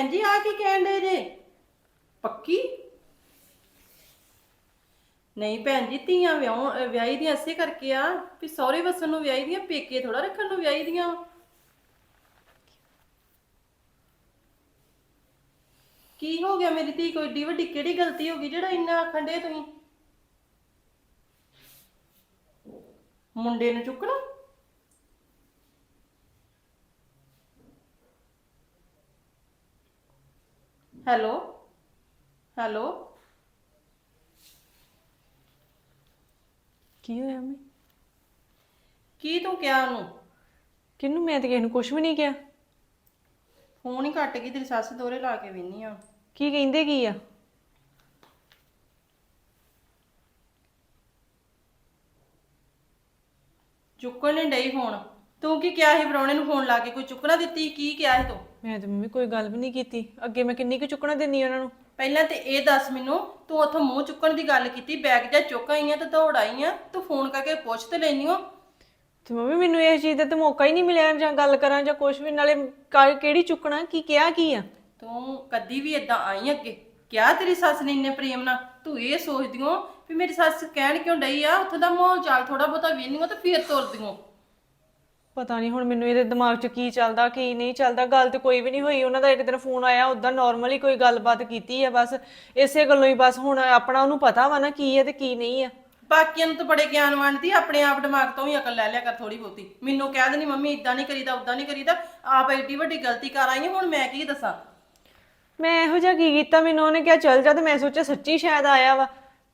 ਭੈਣ ਜੀ ਆ ਕੀ ਕਹਿਣ ਦੇ ਜੇ? ਪੱਕੀ? ਨਹੀਂ ਭੈਣ ਜੀ ਧੀਆਂ ਵਿਆਹ ਵਿਆਹੀ ਦੀਆਂ ਇਸੇ ਕਰਕੇ ਆ ਵੀ ਸਹੁਰੇ ਵਸਣ ਨੂੰ ਵਿਆਹੀ ਦੀਆਂ ਪੇਕੇ ਥੋੜਾ ਰੱਖਣ ਨੂੰ ਵਿਆਹੀ ਦੀਆਂ। ਕੀ ਹੋ ਗਿਆ ਮੇਰੀ ਧੀ ਕੋਈ ਏਡੀ ਵੱਡੀ ਕਿਹੜੀ ਗਲਤੀ ਹੋ ਗਈ ਜਿਹੜਾ ਇੰਨਾ ਆਖਣ ਦੇ ਤੁਸੀਂ? ਮੁੰਡੇ ਨੂੰ ਚੁੱਕਣਾ ਹੈਲੋ ਹੈਲੋ। ਕੀ ਹੋਇਆ ਮੈਂ ਕੀ ਤੂੰ ਕਿਹਾ ਉਹਨੂੰ? ਕਿਹਨੂੰ ਮੈਂ ਤੇ ਕਿਸੇ ਨੂੰ ਕੁਝ ਵੀ ਨਹੀਂ ਕਿਹਾ। ਫੋਨ ਹੀ ਕੱਟ ਗਈ ਤੇਰੀ ਸੱਸ ਦੋਰੇ ਲਾ ਕੇ ਵਿੰਨੀ ਆ। ਕੀ ਕਹਿੰਦੇ ਕੀ ਆ? ਚੁੱਕਣ ਨਹੀਂ ਡਈ ਫੋਨ। ਤੂੰ ਕੀ ਕਿਹਾ ਸੀ ਪ੍ਰਾਹੁਣੇ ਨੂੰ ਫੋਨ ਲਾ ਕੇ? ਕੋਈ ਚੁੱਕਣਾ ਦਿੱਤੀ? ਕੀ ਕਿਹਾ ਸੀ ਤੂੰ? ਮੈਂ ਤੇ ਮੰਮੀ ਕੋਈ ਗੱਲ ਵੀ ਨਹੀਂ ਕੀਤੀ। ਅੱਗੇ ਮੈਂ ਕਿੰਨੀ ਕੁ ਚੁੱਕਣਾ ਦਿੰਦੀ ਉਹਨਾਂ ਨੂੰ? ਪਹਿਲਾਂ ਤੇ ਇਹ ਦੱਸ ਮੈਨੂੰ ਤੂੰ ਉੱਥੋਂ ਮੂੰਹ ਚੁੱਕਣ ਦੀ ਗੱਲ ਕੀਤੀ ਬੈਗ ਜਾਂ ਚੁੱਕ ਆਈ ਆ ਤੇ ਦੌੜ ਆਈ ਆ ਤੂੰ ਫੋਨ ਕਰਕੇ ਪੁੱਛ ਤੇ ਲੈਨੀ ਓ ਤੇ ਮੰਮੀ ਮੈਨੂੰ ਇਸ ਚੀਜ਼ ਦਾ ਤੇ ਮੌਕਾ ਹੀ ਨਹੀਂ ਮਿਲਿਆ ਜਾਂ ਗੱਲ ਕਰਾਂ ਜਾਂ ਕੁਝ ਵੀ ਨਾਲੇ ਕਾ- ਕਿਹੜੀ ਚੁੱਕਣਾ ਕੀ ਕਿਹਾ ਕੀ ਆ? ਤੂੰ ਕਦੀ ਵੀ ਇਦਾਂ ਆਈ ਅੱਗੇ? ਕਿਹਾ ਤੇਰੀ ਸੱਸ ਨੇ ਇੰਨੇ ਪ੍ਰੇਮ ਨਾਲ? ਤੂੰ ਇਹ ਸੋਚਦੀ ਓ ਵੀ ਮੇਰੀ ਸੱਸ ਕਹਿਣ ਕਿਉਂ ਡਈ ਆ? ਉੱਥੇ ਦਾ ਮਾਹੌਲ ਚਾਲ ਥੋੜਾ ਬਹੁਤਾ ਵੇਖਣੀ ਓ ਤੇ ਫੇਰ ਤੁਰਦੀ ਓ। ਪਤਾ ਨਹੀਂ ਹੁਣ ਮੈਨੂੰ ਇਹਦੇ ਦਿਮਾਗ 'ਚ ਕੀ ਚੱਲਦਾ ਕੀ ਨਹੀਂ ਚੱਲਦਾ ਗੱਲ ਤੇ ਕੋਈ ਵੀ ਨਹੀਂ ਹੋਈ। ਉਹਨਾਂ ਦਾ ਇੱਕ ਦਿਨ ਫੋਨ ਆਇਆ ਉਦਾਂ ਨਾਰਮਲੀ ਕੋਈ ਗੱਲਬਾਤ ਕੀਤੀ ਆ ਬਸ। ਇਸੇ ਗੱਲੋਂ ਹੀ ਬਸ ਹੁਣ ਆਪਣਾ ਉਹਨੂੰ ਪਤਾ ਵਾ ਨਾ ਕੀ ਹੈ ਤੇ ਕੀ ਨਹੀਂ ਆ। ਬਾਕੀਆਂ ਨੂੰ ਤਾਂ ਬੜੇ ਗਿਆਨਵਾਨ ਦੀ ਆਪਣੇ ਆਪ ਦਿਮਾਗ ਤੋਂ ਹੀ ਅਕਲ ਲੈ ਲਿਆ ਕਰ ਥੋੜੀ ਬਹੁਤੀ। ਮੈਨੂੰ ਕਹਿ ਦੇਣੀ ਮੰਮੀ ਇਦਾਂ ਨਹੀਂ ਕਰੀਦਾ ਉਦਾਂ ਨਹੀਂ ਕਰੀਦਾ। ਆਪ ਐਡੀ ਵੱਡੀ ਗਲਤੀ ਕਰ ਆਈ ਹੁਣ ਮੈਂ ਕੀ ਦੱਸਾਂ? ਮੈਂ ਇਹੋ ਜਿਹਾ ਕੀ ਕੀਤਾ ਮੈਨੂੰ ਉਹਨੇ ਕਿਹਾ ਚੱਲ ਜਾ ਤੇ ਮੈਂ ਸੋਚਿਆ ਸੱਚੀ ਸ਼ਾਇਦ ਆਇਆ ਵਾ।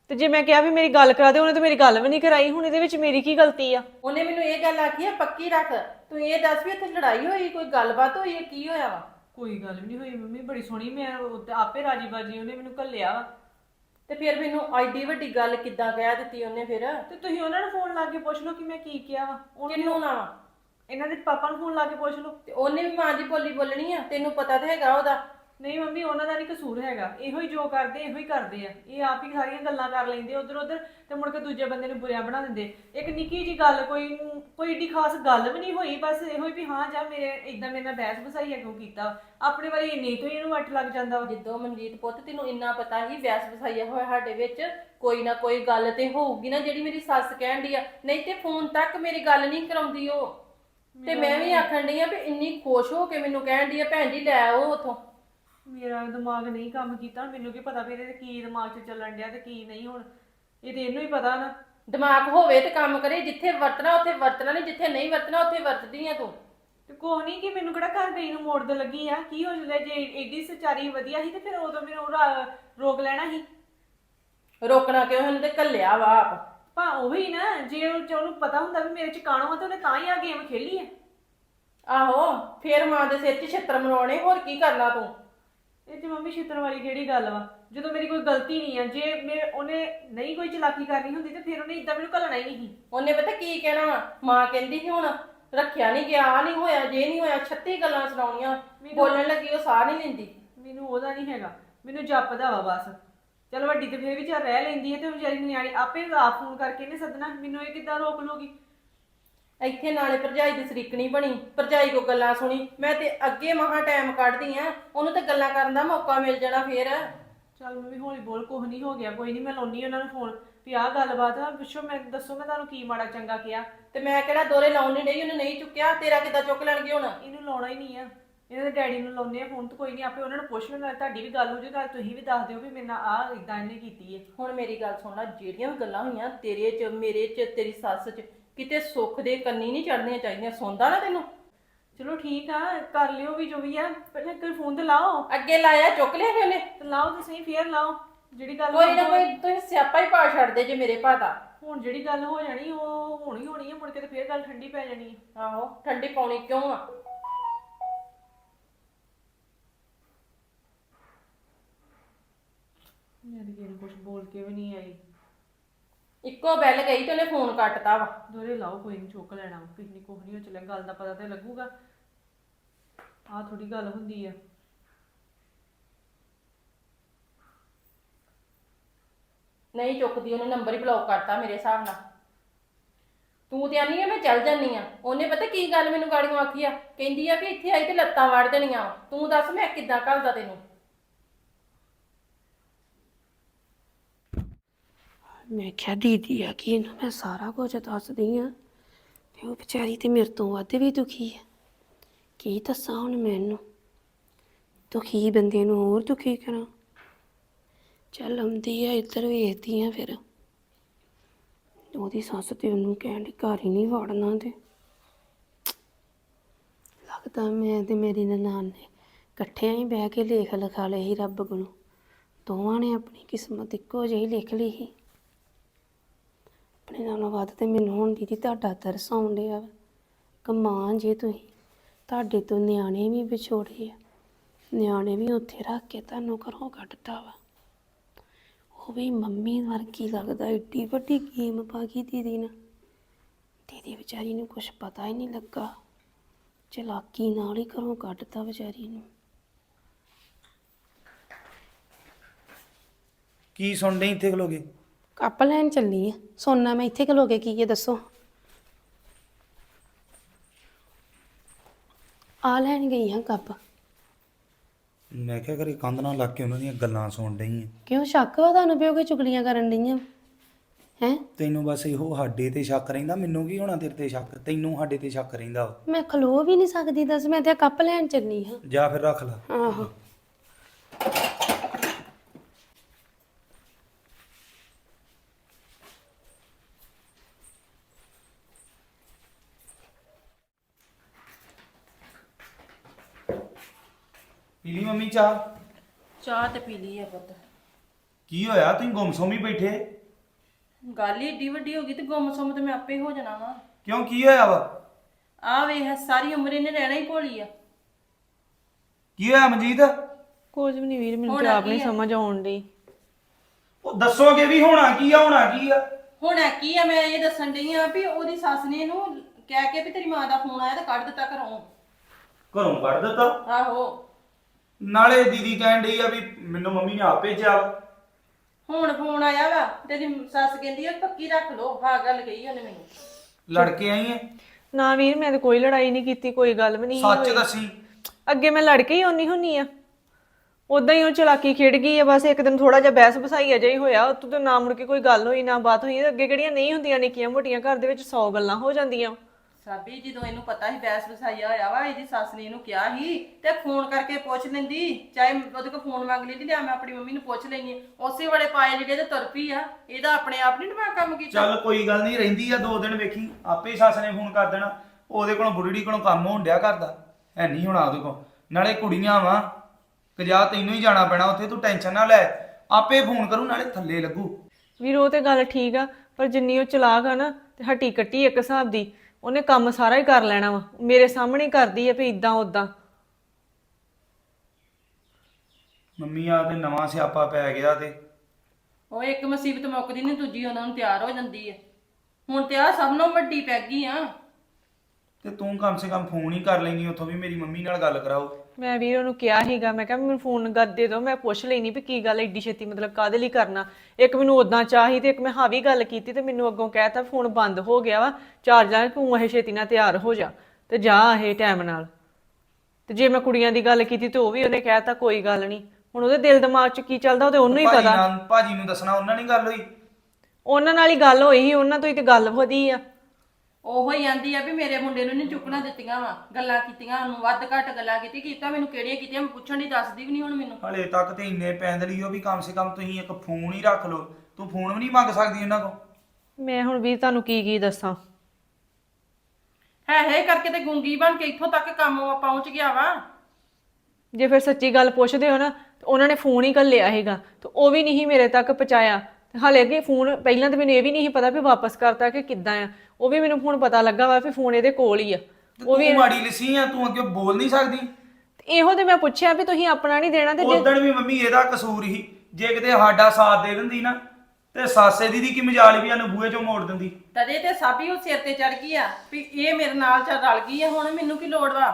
ਤੇ ਜੇ ਮੈਂ ਕਿਹਾ ਵੀ ਮੇਰੀ ਗੱਲ ਕਰਾ ਦੇ ਉਹਨੇ ਤੇ ਮੇਰੀ ਗੱਲ ਵੀ ਨਹੀਂ ਕਰਾਈ ਹੁਣ ਇਹਦੇ ਵਿੱਚ ਮੇਰੀ ਕੀ ਗਲਤੀ ਆ? ਉਹਨੇ ਮੈਨੂੰ ਇਹ ਗੱਲ ਆਖੀ ਆ ਪੱਕੀ ਰੱਖ। ਤੂੰ ਇਹ ਦੱਸ ਵੀ ਇੱਥੇ ਲੜਾਈ ਹੋਈ ਕੋਈ ਗੱਲਬਾਤ ਹੋਈ ਹੈ ਕੀ ਹੋਇਆ ਵਾ? ਕੋਈ ਗੱਲ ਵੀ ਨਹੀਂ ਹੋਈ ਮੰਮੀ ਬੜੀ ਸੋਹਣੀ ਮੈਂ ਉਹ ਤੇ ਆਪੇ ਰਾਜੀ ਬਾਜੀ ਉਹਨੇ ਮੈਨੂੰ ਘੱਲਿਆ ਵਾ। ਤੇ ਫਿਰ ਮੈਨੂੰ ਐਡੀ ਵੱਡੀ ਗੱਲ ਕਿੱਦਾਂ ਕਹਿ ਦਿੱਤੀ ਉਹਨੇ ਫਿਰ? ਤੇ ਤੁਸੀਂ ਉਹਨਾਂ ਨੂੰ ਫੋਨ ਲਾ ਕੇ ਪੁੱਛ ਲਓ ਕਿ ਮੈਂ ਕੀ ਕਿਹਾ ਵਾ। ਉਹ- ਕਿਹਨੂੰ ਨਾ ਵਾ? ਇਹਨਾਂ ਦੇ ਪਾਪਾ ਨੂੰ ਫੋਨ ਲਾ ਕੇ ਪੁੱਛ ਲਓ। ਤੇ ਉਹਨੇ ਵੀ ਮਾਂ ਦੀ ਬੋਲੀ ਬੋਲਣੀ ਆ ਤੈਨੂੰ ਪਤਾ ਤਾਂ ਹੈਗਾ ਉਹਦਾ। ਨਹੀਂ ਮੰਮੀ ਉਹਨਾਂ ਦਾ ਨਹੀਂ ਕਸੂਰ ਹੈਗਾ। ਇਹੋ ਹੀ ਜੋ ਕਰਦੇ ਇਹੋ ਹੀ ਕਰਦੇ ਆ। ਇਹ ਆਪ ਹੀ ਸਾਰੀਆਂ ਗੱਲਾਂ ਕਰ ਲੈਂਦੇ ਉਧਰ ਉਧਰ ਤੇ ਮੁੜ ਕੇ ਦੂਜੇ ਬੰਦੇ ਨੂੰ ਬੁਰਿਆ ਬਣਾ ਦਿੰਦੇ। ਇੱਕ ਨਿੱਕੀ ਜੀ ਗੱਲ ਕੋਈ ਕੋਈ ਏਡੀ ਖਾਸ ਗੱਲ ਵੀ ਨਹੀਂ ਹੋਈ ਬਸ ਇਹੋ ਹੀ ਵੀ ਹਾਂ ਜਾ ਮੇਰੇ ਇਦਾਂ ਮੇਰੇ ਨਾਲ ਬਹਿਸ ਬਸਾਈਆ ਕਿਉਂ ਕੀਤਾ? ਆਪਣੇ ਵਾਲੀ ਇੰਨੀ ਤੋਂ ਹੀ ਇਹਨੂੰ ਵੱਟ ਲੱਗ ਜਾਂਦਾ ਵਾ। ਜਿੱਦੋਂ ਮਨਜੀਤ ਪੁੱਤ ਤੈਨੂੰ ਇੰਨਾ ਪਤਾ ਹੀ ਵੈਸ ਵਸਾਈਆ ਹੋਇਆ ਸਾਡੇ ਵਿੱਚ ਕੋਈ ਨਾ ਕੋਈ ਗੱਲ ਤੇ ਹੋਊਗੀ ਨਾ ਜਿਹੜੀ ਮੇਰੀ ਸੱਸ ਕਹਿਣ ਡਈ ਆ। ਨਹੀਂ ਤੇ ਫੋਨ ਤੱਕ ਮੇਰੀ ਗੱਲ ਨਹੀਂ ਕਰਾਉਂਦੀ ਉਹ। ਤੇ ਮੈਂ ਵੀ ਆਖਣ ਡਈ ਆ ਵੀ ਇੰਨੀ ਖੁਸ਼ ਹੋ ਕੇ ਮੈਨੂੰ ਕਹਿਣ ਡਈ ਆ ਭੈਣ ਜੀ ਲੈ ਆਓ ਉਥੋਂ। ਮੇਰਾ ਦਿਮਾਗ ਨਹੀਂ ਕੰਮ ਕੀਤਾ ਮੈਨੂੰ ਕੀ ਪਤਾ ਵੀ ਇਹਦੇ ਕੀ ਦਿਮਾਗ 'ਚ ਚੱਲਣ ਡਿਆ ਤੇ ਕੀ ਨਹੀਂ ਹੁਣ। ਇਹ ਤੇ ਇਹਨੂੰ ਹੀ ਪਤਾ ਨਾ। ਦਿਮਾਗ ਹੋਵੇ ਤੇ ਕੰਮ ਕਰੇ ਜਿੱਥੇ ਵਰਤਣਾ ਉੱਥੇ ਵਰਤਣਾ ਨਹੀਂ ਜਿੱਥੇ ਨਹੀਂ ਵਰਤਣਾ ਉੱਥੇ ਵਰਤਦੀ ਆ ਤੂੰ। ਤੇ ਕੋਹ ਨਹੀਂ ਕਿ ਮੈਨੂੰ ਕਿਹੜਾ ਘਰ ਗਈ ਨੂੰ ਮੋੜਦ ਲੱਗੀ ਆ? ਕੀ ਹੋ ਜਾਂਦਾ ਜੇ ਏਡੀ ਸਚਾਰੀ ਵਧੀਆ ਸੀ ਤੇ ਫਿਰ ਉਦੋਂ ਮੈਨੂੰ ਰਾ- ਰੋਕ ਲੈਣਾ ਸੀ। ਰੋਕਣਾ ਕਿਉਂ? ਉਹਨੇ ਤੇ ਕੱਲਿਆ ਵਾ ਆਪ। ਭਾ ਉਹੀ ਨਾ ਜੇ ਉਹ- ਜੇ ਉਹਨੂੰ ਪਤਾ ਹੁੰਦਾ ਵੀ ਮੇਰੇ ਚ ਕਾਣੋ ਆ ਤੇ ਉਹਨੇ ਤਾਂ ਹੀ ਆ ਗੇਮ ਖੇਲੀ ਆ। ਆਹੋ ਫੇਰ ਮਾਂ ਦੇ ਸਿਰ 'ਚ ਛਿੱਤਰ ਮਰਾਉਣੇ ਹੋਰ ਕੀ ਕਰਨਾ ਤੂੰ? ਇਹ ਚ ਮੰਮੀ ਛਿੱਤਰ ਵਾਲੀ ਕਿਹੜੀ ਗੱਲ ਵਾ? ਜਦੋਂ ਮੇਰੀ ਕੋਈ ਗਲਤੀ ਨਹੀਂ ਆ ਜੇ ਮੇਰੇ ਉਹਨੇ ਨਹੀਂ ਕੋਈ ਚਲਾਕੀ ਕਰਨੀ ਹੁੰਦੀ ਤੇ ਫਿਰ ਉਹਨੇ ਇਦਾਂ ਮੈਨੂੰ ਘੱਲਣਾ ਹੀ ਨਹੀਂ ਸੀ। ਉਹਨੇ ਪਤਾ ਕੀ ਕਹਿਣਾ ਵਾ? ਮਾਂ ਕਹਿੰਦੀ ਸੀ ਹੁਣ ਰੱਖਿਆ ਨਹੀਂ ਗਿਆ ਆਹ ਨਹੀਂ ਹੋਇਆ ਜੇ ਨਹੀਂ ਹੋਇਆ 36 ਗੱਲਾਂ ਸੁਣਾਉਣੀਆਂ। ਬੋਲਣ ਲੱਗੀ ਉਹ ਸਾਹ ਨਹੀਂ ਲੈਂਦੀ। ਮੈਨੂੰ ਉਹਦਾ ਨਹੀਂ ਹੈਗਾ। ਮੈਨੂੰ ਜਪਦਾ ਵਾ ਬਸ। ਚਲ ਵੱਡੀ ਤੇ ਫਿਰ ਵੀ ਚੱਲ ਰਹਿ ਲੈਂਦੀ ਹੈ ਤੇ ਵਿਚਾਰੀ ਨਿਆਣੀ ਆਪੇ ਆਪ ਫੋਨ ਕਰਕੇ ਇਹਨੇ ਸੱਦਣਾ। ਮੈਨੂੰ ਇਹ ਕਿੱਦਾਂ ਰੋਕ ਲੂਗੀ? ਇੱਥੇ ਨਾਲੇ ਭਰਜਾਈ ਦੀ ਸਰੀਕਣੀ ਬਣੀ ਭਰਜਾਈ ਕੋ ਗੱਲਾਂ ਸੁਣੀ ਮੈਂ ਤੇ ਅੱਗੇ ਮਹਾ ਟਾਈਮ ਕੱਢਦੀ ਆ ਉਹਨੂੰ ਤੇ ਗੱਲਾਂ ਕਰਨ ਦਾ ਮੌਕਾ ਮਿਲ ਜਾਣਾ ਫੇਰ। ਚੱਲ ਮੰਮੀ ਹੌਲੀ ਬੋਲ ਕੁਛ ਨਹੀਂ ਹੋ ਗਿਆ ਕੋਈ ਨਹੀਂ ਮੈਂ ਲਾਉਣੀ ਉਹਨਾਂ ਨੂੰ ਫੋਨ ਵੀ ਆਹ ਗੱਲਬਾਤ ਆ ਪੁੱਛੋ ਮੈਂ ਦੱਸੋ ਮੈਂ ਤੁਹਾਨੂੰ ਕੀ ਮਾੜਾ ਚੰਗਾ ਕਿਹਾ। ਤੇ ਮੈਂ ਕਿਹੜਾ ਦੋਰੇ ਲਾਉਣ ਨਹੀਂ ਡਈ ਉਹਨੇ ਨਹੀਂ ਚੁੱਕਿਆ ਤੇਰਾ ਕਿੱਦਾਂ ਚੁੱਕ ਲੈਣਗੇ ਹੁਣ? ਇਹਨੂੰ ਲਾਉਣਾ ਹੀ ਨਹੀਂ ਆ। ਇਹਨਾਂ ਦੇ ਡੈਡੀ ਨੂੰ ਲਾਉਂਦੇ ਆ ਫੋਨ ਤੇ ਕੋਈ ਨਹੀਂ ਆਪੇ ਉਹਨਾਂ ਨੂੰ ਪੁੱਛ ਲੈਣਾ ਤੁਹਾਡੀ ਵੀ ਗੱਲ ਹੋ ਜੂ ਨਾਲ ਤੁਸੀਂ ਵੀ ਦੱਸ ਦਿਓ ਵੀ ਮੇਰੇ ਨਾਲ ਆਹ ਇਦਾਂ ਇਹਨੇ ਕੀਤੀ ਹੈ ਹੁਣ ਮੇਰੀ ਗੱਲ ਸੁਣ ਲੈ ਜਿਹੜੀਆਂ ਵੀ ਗੱਲਾਂ ਹੋਈਆਂ ਤੇਰੇ 'ਚ ਮੇਰੇ 'ਚ ਤੇਰੀ ਸੱਸ 'ਚ ਕਿਤੇ ਸੁੱਖ ਦੇ ਕੰਨੀ ਨਹੀਂ ਚੜਨੀਆਂ ਚਾਹੀਦੀਆਂ ਸੁਣਦਾ ਨਾ ਤੈਨੂੰ? ਚਲੋ ਠੀਕ ਆ ਕਰ ਲਿਓ ਵੀ ਜੋ ਵੀ ਆ ਪਹਿਲਾਂ ਇੱਕ ਫੋਨ ਤੇ ਲਾਓ। ਅੱਗੇ ਲਾਇਆ ਚੁੱਕ ਲਿਆ ਸੀ ਉਹਨੇ? ਤੇ ਲਾਓ ਤੇ ਸਹੀ ਫੇਰ ਲਾਓ। ਜਿਹੜੀ ਗੱਲ ਕੋਈ ਨਾ ਕੋਈ ਤੁਸੀਂ ਸਿਆਪਾ ਹੀ ਪਾ ਛੱਡਦੇ ਜੇ ਮੇਰੇ ਭਾਤਾ ਹੁਣ ਜਿਹੜੀ ਗੱਲ ਹੋ ਜਾਣੀ ਉਹ ਹੋਣੀ ਹੋਣੀ ਹੈ ਮੁੜ ਕੇ ਤੇ ਫੇਰ ਗੱਲ ਠੰਡੀ ਪੈ ਜਾਣੀ। ਹੈ ਆਹੋ ਠੰਡੀ ਪਾਉਣੀ ਕਿਉਂ ਆ? ਕਿਹਨ ਕੁਝ ਬੋਲ ਕੇ ਵੀ ਨਹੀਂ ਆਈ। ਇੱਕੋ ਬੈਲ ਗਈ ਤੇ ਉਹਨੇ ਫੋਨ ਕੱਟਤਾ ਵਾ। ਦੋਰੇ ਲਾਓ ਕੋਈ ਨਹੀਂ ਚੁੱਕ ਲੈਣਾ ਕਿੰਨੀ ਕੁਝ ਨਹੀਂ ਚੱਲਿਆ ਗੱਲ ਦਾ ਪਤਾ ਤੇ ਲੱਗੂਗਾ। ਆਹ ਥੋੜੀ ਗੱਲ ਹੁੰਦੀ ਆ। ਨਹੀਂ ਚੁੱਕਦੀ ਉਹਨੇ ਨੰਬਰ ਹੀ ਬਲੌਕ ਕਰਤਾ ਮੇਰੇ ਹਿਸਾਬ ਨਾਲ। ਤੂੰ ਤੇ ਆਨੀ ਆ ਮੈਂ ਚੱਲ ਜਾਨੀ ਆ। ਉਹਨੇ ਪਤਾ ਕੀ ਗੱਲ ਮੈਨੂੰ ਗਾੜੀਆਂ ਆਖੀ ਆ ਕਹਿੰਦੀ ਆ ਵੀ ਇੱਥੇ ਆਈ ਤੇ ਲੱਤਾਂ ਵੜ ਦੇਣੀਆਂ। ਤੂੰ ਦੱਸ ਮੈਂ ਕਿੱਦਾਂ ਘੱਲਦਾ ਤੈਨੂੰ? ਮੈਂ ਕਿਹਾ, ਦੀਦੀ ਆ ਕਿ ਇਹਨੂੰ ਮੈਂ ਸਾਰਾ ਕੁਝ ਦੱਸਦੀ ਆ। ਤੇ ਉਹ ਵਿਚਾਰੀ ਤੇ ਮੇਰੇ ਤੋਂ ਵੱਧ ਵੀ ਦੁਖੀ ਹੈ ਕੀ ਦੱਸਾਂ ਹੁਣ ਮੈਨੂੰ ਦੁਖੀ ਬੰਦੇ ਨੂੰ ਹੋਰ ਦੁਖੀ ਕਰਾਂ। ਚੱਲ ਆਉਂਦੀ ਆ, ਇੱਧਰ ਵੇਖਦੀ ਆ ਫਿਰ। ਉਹਦੀ ਸੱਸ ਤੇ ਉਹਨੂੰ ਕਹਿਣ ਦੀ ਘਰ ਹੀ ਨਹੀਂ ਵੜਨਾ ਤੇ। ਲੱਗਦਾ ਮੈਂ ਤੇ ਮੇਰੀ ਨਨਾਣ ਨੇ ਇਕੱਠਿਆਂ ਹੀ ਬਹਿ ਕੇ ਲੇਖ ਲਿਖਾ ਲਏ ਸੀ ਰੱਬ ਕੋਲੋਂ। ਦੋਵਾਂ ਨੇ ਆਪਣੀ ਕਿਸਮਤ ਇੱਕੋ ਜਿਹੀ ਲਿਖ ਲਈ ਸੀ। ਆਪਣੇ ਨਾਲੋਂ ਵੱਧ ਤੇ ਮੈਨੂੰ ਹੁਣ ਦੀਦੀ ਤੁਹਾਡਾ ਤਰਸ ਆਉਣ ਡਿਆ ਵਾ। ਕਮਾਂ ਜੇ ਤੁਸੀਂ। ਤੁਹਾਡੇ ਤੋਂ ਨਿਆਣੇ ਵੀ ਵਿਛੋੜੇ ਆ। ਨਿਆਣੇ ਵੀ ਉੱਥੇ ਰੱਖ ਕੇ ਤੁਹਾਨੂੰ ਘਰੋਂ ਕੱਢਤਾ ਵਾ। ਉਹ ਵੀ ਮੰਮੀ ਵਰਗੀ ਲੱਗਦਾ, ਏਡੀ ਵੱਡੀ ਗੇਮ ਪਾ ਗਈ ਦੀਦੀ ਨੇ। ਦੀਦੀ ਵਿਚਾਰੀ ਨੂੰ ਕੁਝ ਪਤਾ ਹੀ ਨਹੀਂ ਲੱਗਾ। ਚਲਾਕੀ ਨਾਲ ਹੀ ਘਰੋਂ ਕੱਢਤਾ ਵਿਚਾਰੀ ਨੂੰ। ਕੀ ਸੁਣ ਡਈ ਇੱਥੇ ਖਲੋਗੇ ਕੱਪ ਲੈਣ ਚੱਲੀ ਆ। ਸੋਨਾ ਮੈਂ ਇੱਥੇ ਖਲੋ ਕੇ ਕੀ ਹੈ ਦੱਸੋ? ਆ ਲੈਣ ਗਈ ਹਾਂ ਕੱਪ। ਮੈਂ ਕਿਹਾ ਕਰੇ ਕੰਧ ਨਾਲ ਲੱਗ ਕੇ ਉਹਨਾਂ ਦੀਆਂ ਗੱਲਾਂ ਸੁਣ ਡਈ ਆਂ। ਕਿਉਂ ਸ਼ੱਕ ਵਾ ਤੁਹਾਨੂੰ ਪਿਓ ਕੋਈ ਚੁਗਲੀਆਂ ਕਰਨ ਡਈਆਂ ਹੈ? ਤੈਨੂੰ ਬਸ ਇਹੋ ਸਾਡੇ ਤੇ ਸ਼ੱਕ ਰਹਿੰਦਾ ਮੈਨੂੰ ਕੀ ਹੋਣਾ ਤੇਰੇ ਤੇ ਸ਼ੱਕ? ਤੈਨੂੰ ਸਾਡੇ ਤੇ ਸ਼ੱਕ ਰਹਿੰਦਾ ਵਾ। ਮੈਂ ਖਲੋ ਵੀ ਨਹੀਂ ਸਕਦੀ ਦੱਸ ਮੈਂ ਤੇ ਕੱਪ ਲੈਣ ਚੱਲੀ ਹਾਂ। ਜਾ ਫਿਰ ਰੱਖ ਲੈ। ਆਹੋ। ਪੀਲੀ ਮੰਮੀ ਚਾਹ? ਚਾਹ ਤੇ ਪੀ ਲਈ ਆ ਪੁੱਤ। ਕੀ ਹੋਇਆ? ਤੁਸੀਂ ਗੁੰਮਸੁੰਮ ਹੀ ਬੈਠੇ। ਗੱਲ ਹੀ ਏਡੀ ਵੱਡੀ ਹੋ ਗਈ ਤੇ ਗੁੰਮ-ਸੁੰਮ ਤੇ ਮੈਂ ਆਪੇ ਹੋ ਜਾਣਾ ਵਾ। ਕਿਉਂ? ਕੀ ਹੋਇਆ ਵਾ? ਆ ਵੇਖ ਸਾਰੀ ਉਮਰ ਇਹਨੇ ਰਹਿਣਾ ਹੀ ਭੋਲੀ ਆ। ਕੀ ਹੋਇਆ ਮਨਜੀਤ? ਕੁਝ ਵੀ ਨਹੀਂ ਵੀਰ ਮੈਨੂੰ ਤੇ ਆਪ ਨਹੀਂ? ਸਮਝ ਆਉਣ ਡਈ। ਉਹ ਦੱਸੋਗੇ ਵੀ ਹੋਣਾ ਕੀ ਆ ਹੋਣਾ ਕੀ ਆ? ਹੁਣ ਕੀ ਆ? ਮੈਂ ਇਹ ਦੱਸਣ ਡਈ ਆ ਵੀ ਉਹਦੀ ਸੱਸ ਨੇ ਇਹਨੂੰ ਕਹਿ ਕੇ ਵੀ ਤੇਰੀ ਮਾਂ ਦਾ ਫੋਨ ਆਇਆ ਤੇ ਕੱਢ ਦਿੱਤਾ ਘਰੋਂ। ਘਰੋਂ ਕੱਢ ਦਿੱਤਾ? ਆਹੋ। ਨਾਲੇ ਦੀਦੀ ਕਹਿਣ ਡਈ ਆ ਵੀ ਮੈਨੂੰ ਮੰਮੀ ਨੇ ਆਪੇ ਭੇਜਿਆ ਵਾ। ਹੁਣ ਫੋਨ ਆਇਆ ਵਾ ਤੇਰੀ ਸੱਸ ਕਹਿੰਦੀ ਆ ਪੱਕੀ ਰੱਖ ਲੋ ਹਾਂ ਗੱਲ ਕਹੀ ਉਹਨੇ ਮੈਨੂੰ। ਲੜ ਕੇ ਆਈ ਐ? ਨਾ ਵੀਰ ਮੈਂ ਤੇ ਕੋਈ ਲੜਾਈ ਨਹੀਂ ਕੀਤੀ ਕੋਈ ਗੱਲ ਵੀ ਨਹੀਂ ਸੱਚ। ਦੱਸੀ? ਅੱਗੇ ਮੈਂ ਲੜ ਕੇ ਹੀ ਆਉਣੀ ਹੁੰਨੀ ਆ। ਉਦਾਂ ਹੀ ਉਹ ਚਲਾਕੀ ਖੇਡ ਗਈ ਆ ਬਸ ਇੱਕ ਦਿਨ ਥੋੜਾ ਜਿਹਾ ਬਹਿਸ ਬਸਾਈ ਅਜੇ ਹੀ ਹੋਇਆ ਉਤੋਂ ਤੇ ਨਾ ਮੁੜ ਕੇ ਕੋਈ ਗੱਲ ਹੋਈ ਨਾ ਬਾਤ ਹੋਈ ਅੱਗੇ ਕਿਹੜੀਆਂ ਨਹੀਂ ਹੁੰਦੀਆਂ ਨਿੱਕੀਆਂ ਮੋਟੀਆਂ ਘਰ ਦੇ ਵਿੱਚ 100 ਗੱਲਾਂ ਹੋ ਜਾਂਦੀਆਂ। ਸਾਬੀ ਜਦੋਂ ਇਹਨੂੰ ਪਤਾ ਸੀ ਬੈਸ ਵਸਾਈਆ ਹੋਇਆ ਵਾ ਇਹਦੀ ਸੱਸ ਨੇ ਇਹਨੂੰ ਕਿਹਾ ਸੀ ਤੇ ਫੋਨ ਕਰਕੇ ਪੁੱਛ ਲੈਂਦੀ ਚਾਹੇ ਉਹਦੇ ਕੋਲ ਫੋਨ ਮੰਗ ਲੈਂਦੀ ਲਿਆ ਮੈਂ ਆਪਣੀ ਮੰਮੀ ਨੂੰ ਪੁੱਛ ਲੈਣੀ ਉਸੇ ਵੇਲੇ ਪਾਏ ਜਿਹੜੇ ਤੇ ਤੁਰ ਪਈ ਆ ਇਹਦਾ ਆਪਣੇ ਆਪ ਨਹੀਂ ਦਿਮਾਗ ਕੰਮ ਕੀਤਾ? ਚੱਲ ਕੋਈ ਗੱਲ ਨਹੀਂ ਰਹਿੰਦੀ ਆ ਦੋ ਦਿਨ ਵੇਖੀ ਆਪੇ ਹੀ ਸੱਸ ਨੇ ਫੋਨ ਕਰ ਦੇਣਾ। ਉਹਦੇ ਕੋਲੋਂ ਬੁੜੜੀ ਕੋਲੋਂ ਕੰਮ ਹੋਣ ਡਿਆ ਕਰਦਾ ਐ ਨਹੀਂ ਹੋਣਾ ਉਹਦੇ ਕੋਲ। ਨਾਲੇ ਕੁੜੀਆਂ ਵਾ ਕਿ ਜਾ ਤੈਨੂੰ ਹੀ ਜਾਣਾ ਪੈਣਾ ਉੱਥੇ ਤੂੰ ਟੈਨਸ਼ਨ ਨਾ ਲੈ। ਆਪੇ ਫੋਨ ਕਰੂ ਨਾਲੇ ਥੱਲੇ ਲੱਗੂ। ਵੀਰ ਉਹ ਤੇ ਗੱਲ ਠੀਕ ਆ ਪਰ ਜਿੰਨੀ ਉਹ ਚਲਾਕ ਆ ਨਾ ਤੇ ਹੱਟੀ ਕੱਟੀ ਇੱਕ ਹਿਸਾਬ ਦੀ। ਉਹਨੇ ਕੰਮ ਸਾਰਾ ਹੀ ਕਰ ਲੈਣਾ ਵਾ। ਮੇਰੇ ਸਾਹਮਣੇ ਹੀ ਕਰਦੀ ਆ ਵੀ ਇਦਾਂ ਉਦਾਂ ਮੰਮੀ ਆ ਤੇ ਨਵਾਂ ਸਿਆਪਾ ਪੈ ਗਿਆ ਤੇ। ਉਹ ਇੱਕ ਮੁਸੀਬਤ ਮੁੱਕਦੀ ਨਹੀਂ ਦੂਜੀ ਉਹਨਾਂ ਨੂੰ ਤਿਆਰ ਹੋ ਜਾਂਦੀ ਹੈ ਹੁਣ ਤੇ ਆ ਸਭ ਨਾਲੋਂ ਵੱਡੀ ਪੈ ਗਈ ਆ। ਤੇ ਤੂੰ ਕਮ ਸੇ ਕਮ ਫੋਨ ਹੀ ਕਰ ਲੈਣੀ ਉੱਥੋਂ ਵੀ ਮੇਰੀ ਮੰਮੀ ਨਾਲ ਗੱਲ ਕਰਾਓ। ਮੈਂ ਵੀਰ ਉਹਨੂੰ ਕਿਹਾ ਸੀਗਾ ਮੈਂ ਕਿਹਾ ਮੈਨੂੰ ਫੋਨ ਕਰ ਦੇ ਦਿਓ ਮੈਂ ਪੁੱਛ ਲੈਣੀ ਵੀ ਕੀ ਗੱਲ ਐਡੀ ਛੇਤੀ ਮਤਲਬ ਕਾਦੇ ਲਈ ਕਰਨਾ। ਇੱਕ ਮੈਨੂੰ ਉਦਾਂ ਚਾਹੀ ਤੇ ਇੱਕ ਮੈਂ ਹਾਵੀ ਗੱਲ ਕੀਤੀ ਤੇ ਮੈਨੂੰ ਅੱਗੋਂ ਕਹਿਤਾ ਫੋਨ ਬੰਦ ਹੋ ਗਿਆ ਵਾ ਚਾਰਜਰ ਤੂੰ ਇਹ ਛੇਤੀ ਨਾਲ ਤਿਆਰ ਹੋ ਜਾ ਤੇ ਜਾ ਇਹ ਟਾਈਮ ਨਾਲ। ਤੇ ਜੇ ਮੈਂ ਕੁੜੀਆਂ ਦੀ ਗੱਲ ਕੀਤੀ ਤੇ ਉਹ ਵੀ ਉਹਨੇ ਕਹਿਤਾ ਕੋਈ ਗੱਲ ਨਹੀਂ ਹੁਣ ਉਹਦੇ ਦਿਲ ਦਿਮਾਗ 'ਚ ਕੀ ਚੱਲਦਾ ਉਹ ਤੇ ਉਹਨੂੰ ਹੀ ਭਾਜੀ ਪਤਾ। ਨਾਲ ਭਾਜੀ ਨੂੰ ਦੱਸਣਾ ਉਹਨਾਂ ਨੇ ਗੱਲ ਹੋਈ? ਉਹਨਾਂ ਨਾਲ ਹੀ ਗੱਲ ਹੋਈ ਸੀ ਉਹਨਾਂ ਤੋਂ ਹੀ ਤੇ ਗੱਲ ਵਧੀ ਆ। ਉਹੋ ਹੀ ਆਂਦੀ ਆ ਵੀ ਮੇਰੇ ਮੁੰਡੇ ਨੂੰ ਨਹੀਂ ਚੁੱਕਣਾ ਦਿੱਤੀਆਂ ਵਾ ਗੱਲਾਂ ਕੀਤੀਆਂ ਉਹਨੂੰ ਵੱਧ ਘੱਟ ਗੱਲਾਂ ਕੀਤੀ ਕੀਤਾ ਮੈਨੂੰ ਕਿਹੜੀਆਂ ਕੀਤੀਆਂ ਮੈਂ ਪੁੱਛਣ ਦੀ ਦੱਸਦੀ ਵੀ ਨਹੀਂ ਹੁਣ ਮੈਨੂੰ। ਹਲੇ ਤੱਕ ਤੇ ਇੰਨੇ ਪੈਂਦਲੀ ਹੋ ਵੀ ਕਮ ਸੇ ਕਮ ਤੁਸੀਂ ਇੱਕ ਫੋਨ ਹੀ ਰੱਖ ਲਓ ਤੂੰ ਫੋਨ ਵੀ ਨਹੀਂ ਮੰਗ ਸਕਦੀ ਉਹਨਾਂ ਕੋਲ। ਮੈਂ ਹੁਣ ਵੀਰ ਤੁਹਾਨੂੰ ਕੀ ਕੀ ਦੱਸਾਂ। ਹੈ ਹੈ ਕਰਕੇ ਤੇ ਗੁੰਗੀ ਬਣ ਕੇ ਇੱਥੋਂ ਤੱਕ ਕੰਮ ਪਹੁੰਚ ਗਿਆ ਵਾ। ਜੇ ਫਿਰ ਸੱਚੀ ਗੱਲ ਪੁੱਛਦੇ ਹੋ ਨਾ ਤੇ ਉਹਨਾਂ ਨੇ ਫੋਨ ਹੀ ਘੱਲਿਆ ਹੈਗਾ ਤੇ ਉਹ ਵੀ ਨਹੀਂ ਮੇਰੇ ਤੱਕ ਪਹੁੰਚਾਇਆ। ਹਾਲੇ ਅੱਗੇ ਫੋਨ ਪਹਿਲਾਂ ਤਾਂ ਮੈਨੂੰ ਇਹ ਵੀ ਨਹੀਂ ਪਤਾ ਵੀ ਵਾਪਸ ਕਰਤਾ ਕਿ ਕਿੱਦਾਂ ਆ। ਉਹ ਵੀ ਮੈਨੂੰ ਹੁਣ ਪਤਾ ਲੱਗਾ ਵਾ ਵੀ ਫੋਨ ਇਹਦੇ ਕੋਲ ਹੀ ਆ। ਤੇ ਤੂੰ ਮਾੜੀ ਲਿਸੀ ਆ ਤੂੰ ਅੱਗੇ ਬੋਲ ਨਹੀਂ ਸਕਦੀ। ਇਹੋ ਤੇ ਮੈਂ ਪੁੱਛਿਆ ਵੀ ਤੁਸੀਂ ਆਪਣਾ ਨਹੀਂ ਦੇਣਾ ਤੇ ਜੇ ਉਦੋਂ ਵੀ ਮੰਮੀ ਇਹਦਾ ਕਸੂਰ ਹੀ। ਜੇ ਕਿਤੇ ਸਾਡਾ ਸਾਥ ਦੇ ਦਿੰਦੀ ਨਾ ਤੇ ਸਾਸੇ ਦੀ ਦੀ ਕੀ ਮਜਾਲ ਵੀ ਸਾਨੂੰ ਬੂਹੇ ਚੋਂ ਮੋੜ ਦਿੰਦੀ। ਤਦੇ ਤੇ ਸਾਬੀ ਉਹ ਸਿਰ ਤੇ ਚੜ ਗਈ ਆ ਵੀ ਇਹ ਮੇਰੇ ਨਾਲ ਚ ਰਲ ਗਈ ਆ ਹੁਣ ਮੈਨੂੰ ਕੀ ਲੋੜ ਵਾ?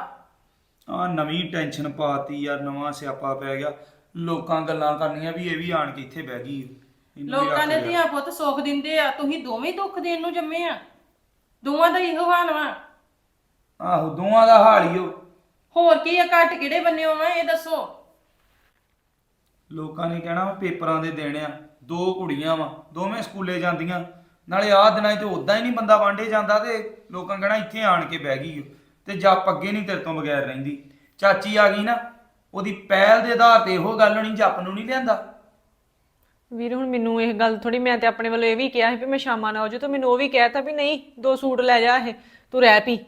ਆ ਨਵੀਂ ਟੈਨਸ਼ਨ ਪਾਤੀ ਯਾਰ ਨਵਾਂ ਸਿਆਪਾ ਪੈ ਗਿਆ। ਲੋਕਾਂ ਗੱਲਾਂ ਕਰਨੀਆਂ ਵੀ ਇਹ ਵੀ ਆਣ ਕੇ ਇੱਥੇ ਬਹਿ ਗਈ। ਇਹਨੂੰ ਵੀ ਲੋਕਾਂ ਨੇ। ਧੀਆਂ ਪੁੱਤ ਸੁੱਖ ਦਿੰਦੇ ਆ ਤੁਸੀਂ ਦੋਵੇਂ ਦੁੱਖ ਦੇਣ ਨੂੰ ਜੰਮੇ ਆ। ਦੋਵਾਂ ਦਾ ਇਹੋ ਹਾਲ ਵਾ। ਆਹੋ ਦੋਵਾਂ ਦਾ ਹਾਲ ਹੀ ਉਹ ਹੋਰ ਕੀ ਆ ਘੱਟ ਕਿਹੜੇ ਬੰਨੇ ਹੋਵਾਂ ਇਹ ਦੱਸੋ। ਲੋਕਾਂ ਨੇ ਕਹਿਣਾ ਵਾ ਪੇਪਰਾਂ ਦੇ ਦੇਣ ਆ। ਦੋ ਕੁੜੀਆਂ ਵਾ ਦੋਵੇਂ ਸਕੂਲੇ ਜਾਂਦੀਆਂ। ਨਾਲੇ ਆਹ ਦਿਨਾਂ 'ਚ ਤੇ ਉਦਾਂ ਹੀ ਨਹੀਂ ਬੰਦਾ ਵਾਂਡੇ ਜਾਂਦਾ ਤੇ ਲੋਕਾਂ ਕਹਿਣਾ ਇੱਥੇ ਆਣ ਕੇ ਬਹਿ ਗਈ ਓ। ਤੇ ਜੱਪ ਅੱਗੇ ਨਹੀਂ ਤੇਰੇ ਤੋਂ ਬਗੈਰ ਰਹਿੰਦੀ। ਚਾਚੀ ਆ ਗਈ ਨਾ ਉਹਦੀ ਪਹਿਲ ਦੇ ਆਧਾਰ ਤੇ ਇਹੋ ਗੱਲ ਨਹੀਂ ਜੱਪ ਨੂੰ ਨਹੀਂ ਲਿਆਂਦਾ। ਵੀਰ ਹੁਣ ਮੈਨੂੰ ਇਹ ਗੱਲ ਥੋੜੀ ਮੈਂ ਤੇ ਆਪਣੇ ਵੱਲੋਂ ਇਹ ਵੀ ਕਿਹਾ ਸੀ ਵੀ ਮੈਂ ਸ਼ਾਮਾਂ ਨਾਲ ਹੋ ਜਾ ਤਾਂ ਮੈਨੂੰ ਉਹ ਵੀ ਕਹਿਤਾ ਵੀ ਨਹੀਂ ਦੋ ਸੂਟ ਲੈ ਜਾ ਇਹ ਤੂੰ ਰਹਿ ਪੀ।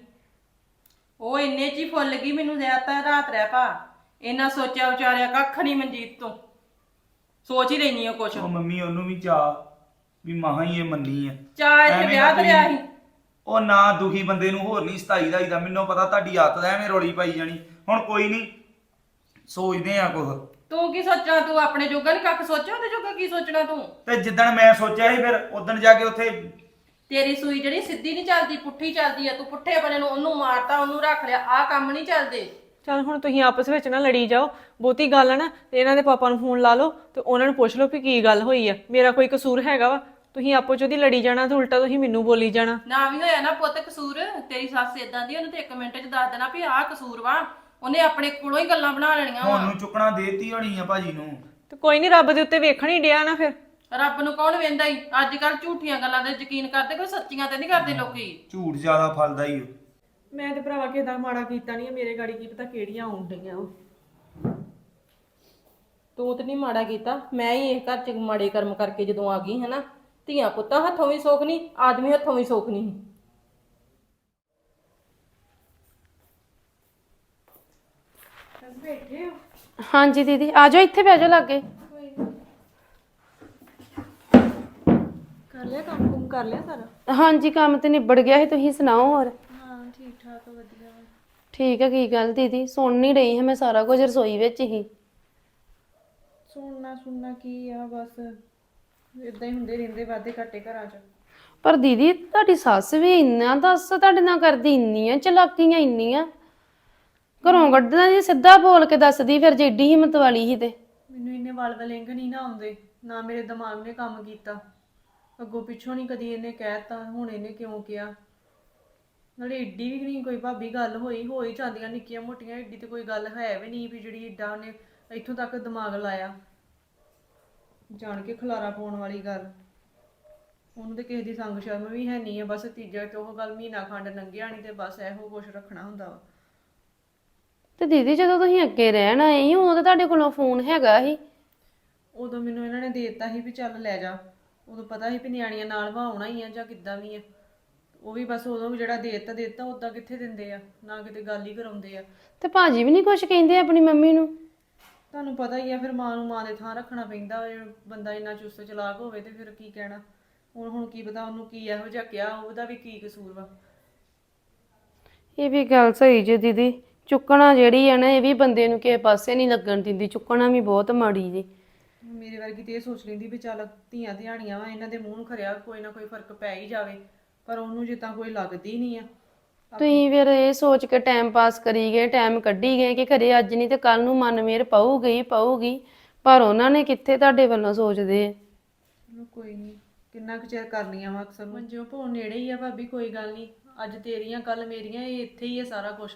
ਉਹ ਇੰਨੇ ਚ ਹੀ ਫੁੱਲ ਗਈ ਮੈਨੂੰ ਦੇਤਾ ਰਾਤ ਰਹਿ ਪਾ ਇੰਨਾ ਸੋਚਿਆ ਵਿਚਾਰਿਆ ਕੱਖ ਨਹੀਂ ਮਨਜੀਤ ਤੋਂ। ਸੋਚ ਹੀ ਲੈਣੀ ਉਹ ਕੁਛ। ਉਹ ਮੰਮੀ ਉਹਨੂੰ ਵੀ ਚਾ ਵੀ ਮਹਾ ਹੀ ਇਹ ਮੰਨੀ ਆ। ਚਾਹ ਇੱਥੇ ਐਵੇਂ ਵਿਆਹ ਨਾ ਕਰਿਆ ਤੁਸੀਂ- ਸੀ। ਉਹ ਨਾ ਦੁਖੀ ਬੰਦੇ ਨੂੰ ਹੋਰ ਨਹੀਂ ਸਤਾਈ ਦਾ ਮੈਨੂੰ ਪਤਾ ਤੁਹਾਡੀ ਆਦਤ ਐਵੇਂ ਰੋਲੀ ਪਾਈ ਜਾਣੀ। ਹੁਣ ਕੋਈ ਨਹੀਂ ਸੋਚਦੇ ਆ ਕੁਝ ਤੂੰ ਕੀ ਸੋਚਣਾ ਤੂੰ ਆਪਣੇ ਜੋਗਾ ਨਹੀਂ ਕੱਖ ਸੋਚਿਆ ਉਹਦੇ ਜੋਗਾ ਕੀ ਸੋਚਣਾ ਤੂੰ? ਤੇ ਜਿੱਦਣ ਮੈਂ ਸੋਚਿਆ ਸੀ ਫਿਰ ਉਦੋਂ ਜਾ ਕੇ ਉੱਥੇ ਤੇਰੀ ਸੂਈ ਜਿਹੜੀ ਸਿੱਧੀ ਨਹੀਂ ਚੱਲਦੀ ਪੁੱਠੀ ਚੱਲਦੀ ਆ ਤੂੰ ਪੁੱਠੇ ਬਣੇ ਨੂੰ ਉਹਨੂੰ ਮਾਰਤਾ ਉਹਨੂੰ ਰੱਖ ਲਿਆ ਆਹ ਕੰਮ ਨਹੀਂ ਚੱਲਦੇ। ਚਲ ਹੁਣ ਤੁਸੀਂ ਆਪਸ ਵਿੱਚ ਨਾ ਲੜੀ ਜਾਓ ਬਹੁਤੀ ਗੱਲ ਹੈ ਨਾ ਤੇ ਇਹਨਾਂ ਦੇ ਪਾਪਾ ਨੂੰ ਫੋਨ ਲਾ ਲਓ ਤੇ ਉਹਨਾਂ ਨੂੰ ਪੁੱਛ ਲਓ ਕਿ ਕੀ ਗੱਲ ਹੋਈ ਆ। ਮੇਰਾ ਕੋਈ ਕਸੂਰ ਹੈਗਾ ਵਾ ਤੁਸੀਂ ਆਪੋ ਚ ਲੜੀ ਜਾਣਾ ਤੇ ਉਲਟਾ ਤੁਸੀਂ ਮੈਨੂੰ ਬੋਲੀ ਜਾਣਾ। ਨਾ ਵੀ ਹੋਇਆ ਨਾ ਪੁੱਤ ਕਸੂਰ ਤੇਰੀ ਸੱਸ ਇਦਾਂ ਦੀ ਉਹਨੂੰ ਤੇ ਇੱਕ ਮਿੰਟ ਚ ਦੱਸ ਦੇਣਾ ਵੀ ਆਹ ਕਸੂਰ ਵਾ। ਉਹਨੇ ਆਪਣੇ ਕੋਲੋਂ ਹੀ ਗੱਲਾਂ ਬਣਾ ਲੈਣੀਆਂ ਵਾ। ਹੁਣ ਨੂੰ ਚੁੱਕਣਾ ਦੇਤੀ ਹੋਣੀ ਆ ਭਾਜੀ ਨੂੰ। ਤੇ ਕੋਈ ਨਹੀਂ ਰੱਬ ਦੇ ਉੱਤੇ ਵੇਖਣ ਹੀ ਡਿਆ ਨਾ ਫਿਰ। ਰੱਬ ਨੂੰ ਕੌਣ ਵੇਂਦਾ ਹੀ ਅੱਜ ਕੱਲ ਝੂਠੀਆਂ ਗੱਲਾਂ ਤੇ ਯਕੀਨ ਕਰਦੇ ਕੋਈ ਸੱਚੀਆਂ ਤੇ ਨਹੀਂ ਕਰਦੇ ਲੋਕੀ? ਝੂਠ ਜ਼ਿਆਦਾ ਫਲਦਾ ਹੀ ਉਹ ਮੈਂ ਤੇ ਭਰਾਵਾ ਕਿਸੇ ਦਾ ਮਾੜਾ ਕੀਤਾ ਨਹੀਂ ਮੇਰੇ ਗਾੜੀ ਕੀ ਪਤਾ ਕਿਹੜੀਆਂ ਆਉਣ ਡਈਆਂ ਉਹ ਤੂੰ ਤੇ ਨਹੀਂ ਮਾੜਾ ਕੀਤਾ ਮੈਂ ਹੀ ਇਹ ਘਰ ਚ ਮਾੜੇ ਕਰਮ ਕਰਕੇ ਜਦੋਂ ਆ ਗਈ ਹਨਾ ਧੀਆਂ ਪੁੱਤਾਂ ਹੱਥੋਂ ਵੀ ਸੁੱਖ ਨਹੀਂ ਆਦਮੀ ਹੱਥੋਂ ਵੀ ਸੁੱਖ ਨਹੀਂ ਬੈਠੇ ਹੋ? ਹਾਂਜੀ ਦੀਦੀ। ਆ ਜਾਓ ਇੱਥੇ ਬਹਿ ਜਾਓ ਲਾਗੇ। ਕਰ ਲਿਆ ਕੰਮ ਕੁਮ ਕਰ ਲਿਆ ਸਾਰਾ? ਹਾਂਜੀ ਕੰਮ ਤੇ ਨਿਬੜ ਗਿਆ ਸੀ। ਤੁਸੀਂ ਸੁਣਾਓ ਹੋਰ? ਹਾਂ ਠੀਕ ਠਾਕ ਵਧੀਆ ਠੀਕ ਹੈ ਕੀ ਗੱਲ ਦੀਦੀ? ਸੁਣ ਨਹੀਂ ਰਹੀ ਹਾਂ ਮੈਂ ਸਾਰਾ ਕੁਝ ਰਸੋਈ ਵਿੱਚ ਹੀ। ਸੁਣਨਾ ਸੁਣਨਾ ਕੀ ਆ ਬਸ ਇਦਾਂ ਹੀ ਹੁੰਦੇ ਰਹਿੰਦੇ ਵਾਦੇ ਘਾਟੇ ਘਰਾਂ 'ਚ। ਪਰ ਦੀਦੀ ਤੁਹਾਡੀ ਸੱਸ ਵੀ ਇੰਨਾ ਦੱਸ ਤੁਹਾਡੇ ਨਾਲ ਕਰਦੀ ਇੰਨੀਆਂ ਚਲਾਕੀਆਂ ਇੰਨੀਆਂ। ਘਰੋਂ ਕੱਢਣਾ ਜੀ ਸਿੱਧਾ ਬੋਲ ਕੇ ਦੱਸਦੀ, ਫਿਰ ਜੇ ਏਡੀ ਹਿੰਮਤ ਵਾਲੀ ਸੀ ਤੇ। ਮੈਨੂੰ ਇੰਨੇ ਵਲ ਵਲਿੰਗ ਨਹੀਂ ਨਾ ਆਉਂਦੇ, ਨਾ ਮੇਰੇ ਦਿਮਾਗ ਨੇ ਕੰਮ ਕੀਤਾ। ਅੱਗੋਂ ਪਿੱਛੋਂ ਨਹੀਂ ਕਦੀ ਇਹਨੇ ਕਹਿਤਾ, ਹੁਣ ਇਹਨੇ ਕਿਉਂ ਕਿਹਾ? ਨਾਲੇ ਏਡੀ ਵੀ ਨਹੀਂ ਕੋਈ ਭਾਬੀ ਗੱਲ ਹੋਈ, ਹੋ ਹੀ ਜਾਂਦੀਆਂ ਨਿੱਕੀਆਂ ਮੋਟੀਆਂ, ਏਡੀ ਤੇ ਕੋਈ ਗੱਲ ਹੈ ਵੀ ਨਹੀਂ ਵੀ ਜਿਹੜੀ ਏਡਾ ਉਹਨੇ ਇੱਥੋਂ ਤੱਕ ਦਿਮਾਗ ਲਾਇਆ। ਜਾਣ ਕੇ ਖਲਾਰਾ ਪਾਉਣ ਵਾਲੀ ਗੱਲ। ਉਹਨੂੰ ਤੇ ਕਿਸੇ ਦੀ ਸੰਗ ਸ਼ਰਮ ਵੀ ਹੈ ਨਹੀਂ ਹੈ ਬਸ ਤੀਜਾ ਤੇ ਉਹ ਗੱਲ ਮਹੀਨਾ ਖੰਡ ਲੰਘਿਆ ਨਹੀਂ ਤੇ ਬਸ ਇਹੋ ਕੁਛ ਰੱਖਣਾ ਹੁੰਦਾ ਵਾ। ਤੇ ਦੀਦੀ ਜਦੋਂ ਤੁਸੀਂ ਅੱਗੇ ਰਹਿਣ ਆਏ ਸੀ ਉਦੋਂ ਤਾਂ ਤੁਹਾਡੇ ਕੋਲੋਂ ਫੋਨ ਹੈਗਾ ਸੀ। ਉਦੋਂ ਮੈਨੂੰ ਇਹਨਾਂ ਨੇ ਦੇ ਦਿੱਤਾ ਸੀ ਵੀ ਚੱਲ ਲੈ ਜਾ। ਉਦੋਂ ਪਤਾ ਸੀ ਵੀ ਨਿਆਣੀਆਂ ਨਾਲ ਵਾਉਣਾ ਹੀ ਆ ਜਾਂ ਕਿੱਦਾਂ ਵੀ ਆ। ਉਹ ਵੀ ਬਸ ਉਦੋਂ ਵੀ ਜਿਹੜਾ ਦੇ ਦਿੱਤਾ ਦੇ ਦਿੱਤਾ ਉਦਾਂ ਕਿੱਥੇ ਦਿੰਦੇ ਆ? ਨਾ ਕਿਤੇ ਗੱਲ ਹੀ ਕਰਾਉਂਦੇ ਆ। ਤੇ ਭਾਜੀ ਵੀ ਨਹੀਂ ਕੁਝ ਕਹਿੰਦੇ ਆਪਣੀ ਮੰਮੀ ਨੂੰ? ਤੁਹਾਨੂੰ ਪਤਾ ਹੀ ਆ ਫਿਰ ਮਾਂ ਨੂੰ ਮਾਂ ਦੇ ਥਾਂ ਰੱਖਣਾ ਪੈਂਦਾ ਵਾ, ਜੇ ਬੰਦਾ ਇੰਨਾ ਚੁਸਤ ਚਲਾਕ ਹੋਵੇ ਤੇ ਫਿਰ ਕੀ ਕਹਿਣਾ? ਹੁਣ ਹੁਣ ਕੀ ਪਤਾ ਉਹਨੂੰ ਕੀ ਇਹੋ ਜਿਹਾ ਕਿਹਾ ਉਹਦਾ ਵੀ ਕੀ ਕਸੂਰ ਵਾ? ਇਹ ਵੀ ਗੱਲ ਸਹੀ ਜੀ ਦੀਦੀ। ਚੁੱਕਣਾ ਜਿਹੜੀ ਹੈ ਨਾ ਇਹ ਵੀ ਬੰਦੇ ਨੂੰ ਕਿਸੇ ਪਾਸੇ ਨਹੀਂ ਲੱਗਣ ਦਿੰਦੀ ਚੁੱਕਣਾ ਵੀ ਬਹੁਤ ਮਾੜੀ ਜੀ। ਮੇਰੇ ਵਰਗੀ ਤੇ ਇਹ ਸੋਚ ਲੈਂਦੀ ਵੀ ਚੱਲ ਧੀਆਂ ਧਿਆਣੀਆਂ ਵਾ ਇਹਨਾਂ ਦੇ ਮੂੰਹ ਨੂੰ ਖਰਿਆ ਕੋਈ ਨਾ ਕੋਈ ਫ਼ਰਕ ਪੈ ਹੀ ਜਾਵੇ ਪਰ ਉਹਨੂੰ ਜਿੱਦਾਂ ਕੋਈ ਲੱਗਦੀ ਨਹੀਂ ਆ। ਤੁਸੀਂ ਫਿਰ ਇਹ ਸੋਚ ਕੇ ਟਾਈਮ ਪਾਸ ਕਰੀ ਗਏ ਟਾਈਮ ਕੱਢੀ ਗਏ ਕਿ ਘਰੇ ਅੱਜ ਨਹੀਂ ਤੇ ਕੱਲ ਨੂੰ ਮਨ ਮੇਰ ਪਾਊਗੀ ਪਾਊਗੀ ਪਰ ਉਹਨਾਂ ਨੇ ਕਿੱਥੇ ਤੁਹਾਡੇ ਵੱਲੋਂ ਸੋਚਦੇ ਆ? ਚਲੋ ਕੋਈ ਨਹੀਂ ਕਿੰਨਾ ਕੁ ਚਿਰ ਕਰਨੀਆਂ ਵਾ ਅਕਸਰ ਮੰਜੋ ਭੋ ਨੇੜੇ ਹੀ ਆ ਭਾਬੀ ਕੋਈ ਗੱਲ ਨਹੀਂ ਅੱਜ ਤੇਰੀਆਂ ਕੱਲ ਮੇਰੀਆਂ ਇਹ ਇੱਥੇ ਹੀ ਆ ਸਾਰਾ ਕੁਝ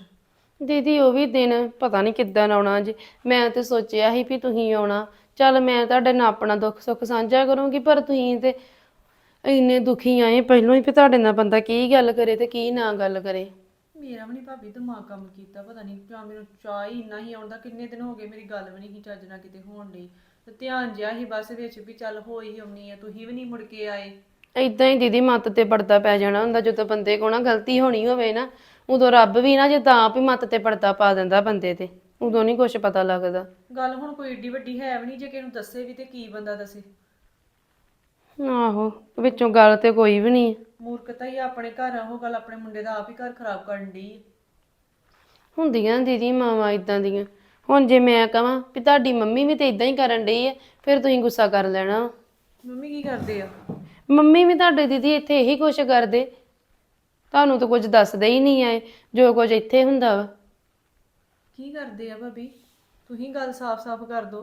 ਦੀਦੀ ਉਹ ਵੀ ਦਿਨ ਪਤਾ ਨਹੀਂ ਕਿੱਦਾਂ ਆਉਣਾ ਜੀ। ਮੈਂ ਤੇ ਸੋਚਿਆ ਸੀ ਵੀ ਤੁਸੀਂ ਆਉਣਾ। ਚੱਲ ਮੈਂ ਤੁਹਾਡੇ ਨਾਲ ਆਪਣਾ ਦੁੱਖ ਸੁੱਖ ਸਾਂਝਾ ਕਰੂੰਗੀ ਪਰ ਤੁਸੀਂ ਤੇ ਇੰਨੇ ਦੁਖੀ ਆਏ। ਪਹਿਲਾਂ ਹੀ ਵੀ ਤੁਹਾਡੇ ਨਾਲ ਬੰਦਾ ਕੀ ਗੱਲ ਕਰੇ ਤੇ ਕੀ ਨਾ ਗੱਲ ਕਰੇ। ਮੇਰਾ ਵੀ ਨਹੀਂ ਭਾਬੀ ਦਿਮਾਗ ਕੰਮ ਕੀਤਾ ਪਤਾ ਨਹੀਂ ਜਾਂ ਮੈਨੂੰ ਚਾਹ ਹੀ ਇੰਨਾ ਹੀ ਆਉਂਦਾ। ਕਿੰਨੇ ਦਿਨ ਹੋ ਗਏ ਮੇਰੀ ਗੱਲ ਵੀ ਨਹੀਂ ਕੀ ਚੱਜ ਨਾਲ ਕਿਤੇ ਹੋਣ ਡਈ। ਤੇ ਧਿਆਨ ਜਿਆ ਹੀ ਬਸ ਵਿੱਚ ਵੀ ਚੱਲ ਹੋ ਹੀ ਆਉਣੀ ਆ ਤੁਸੀਂ ਵੀ ਨਹੀਂ ਮੁੜ ਕੇ ਆਏ। ਇਦਾਂ ਹੀ ਦੀਦੀ ਮੱਤ ਤੇ ਪਰਦਾ ਪੈ ਜਾਣਾ ਹੁੰਦਾ। ਜਦੋਂ ਬੰਦੇ ਕੋਲ ਨਾ ਗਲਤੀ ਹੋਣੀ ਹੋਵੇ ਨਾ ਉਦੋਂ ਰੱਬ ਵੀ ਨਾ ਜੇ ਤਾਂ ਆਪ ਹੀ ਮੱਤ ਤੇ ਪਰਦਾ ਪਾ ਦਿੰਦਾ ਬੰਦੇ ਤੇ। ਉਦੋਂ ਨਹੀਂ ਕੁਝ ਪਤਾ ਲੱਗਦਾ। ਗੱਲ ਹੁਣ ਕੋਈ ਏਡੀ ਵੱਡੀ ਹੈ ਵੀ ਨਹੀਂ ਜੇ ਕਿਸੇ ਨੂੰ ਦੱਸੇ ਵੀ ਤੇ ਕੀ ਬੰਦਾ ਦੱਸੇ। ਆਹੋ ਵਿੱਚੋਂ ਗੱਲ ਤੇ ਕੋਈ ਵੀ ਨਹੀਂ ਮੂਰਖਤਾ ਹੀ ਆ ਆਪਣੇ ਘਰ ਆ, ਉਹ ਗੱਲ ਆਪਣੇ ਮੁੰਡੇ ਦਾ ਆਪ ਹੀ ਘਰ ਖਰਾਬ ਕਰਨ ਆ। ਹੁੰਦੀਆਂ ਦੀਦੀ ਮਾਵਾਂ ਇਦਾਂ ਦੀਆਂ। ਹੁਣ ਜੇ ਮੈਂ ਕਹਾਂ ਵੀ ਤੁਹਾਡੀ ਮੰਮੀ ਵੀ ਤੇ ਇਦਾਂ ਹੀ ਕਰਨ ਡਈ ਹੈ ਫਿਰ ਤੁਸੀਂ ਗੁੱਸਾ ਕਰ ਲੈਣਾ। ਮੰਮੀ ਕੀ ਕਰਦੇ ਆ? ਮੰਮੀ ਵੀ ਤੁਹਾਡੇ ਦੀਦੀ ਇੱਥੇ ਇਹੀ ਕੁਛ ਕਰਦੇ। ਤੁਹਾਨੂੰ ਤਾਂ ਕੁਝ ਦੱਸਦੇ ਹੀ ਨਹੀਂ ਆਏ ਜੋ ਕੁਝ ਇੱਥੇ ਹੁੰਦਾ ਵਾ। ਕੀ ਕਰਦੇ ਆ ਭਾਬੀ? ਤੁਸੀਂ ਗੱਲ ਸਾਫ਼-ਸਾਫ਼ ਕਰ ਦੋ